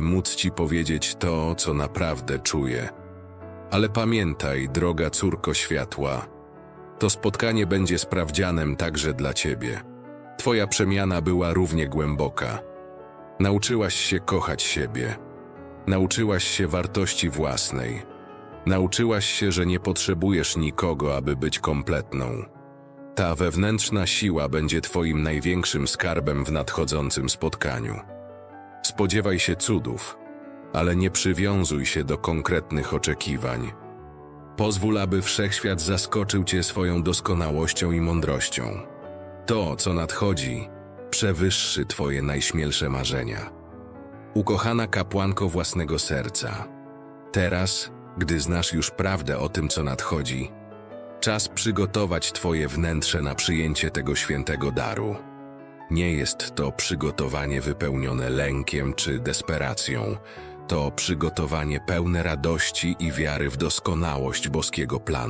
móc ci powiedzieć to, co naprawdę czuję. Ale pamiętaj, droga córko światła, to spotkanie będzie sprawdzianem także dla ciebie. Twoja przemiana była równie głęboka. Nauczyłaś się kochać siebie. Nauczyłaś się wartości własnej. Nauczyłaś się, że nie potrzebujesz nikogo, aby być kompletną. Ta wewnętrzna siła będzie Twoim największym skarbem w nadchodzącym spotkaniu. Spodziewaj się cudów, ale nie przywiązuj się do konkretnych oczekiwań. Pozwól, aby wszechświat zaskoczył Cię swoją doskonałością i mądrością. To, co nadchodzi, przewyższy Twoje najśmielsze marzenia. Ukochana kapłanko własnego serca, teraz, gdy znasz już prawdę o tym, co nadchodzi, czas przygotować Twoje wnętrze na przyjęcie tego świętego daru. Nie jest to przygotowanie wypełnione lękiem czy desperacją, to przygotowanie pełne radości i wiary w doskonałość boskiego planu.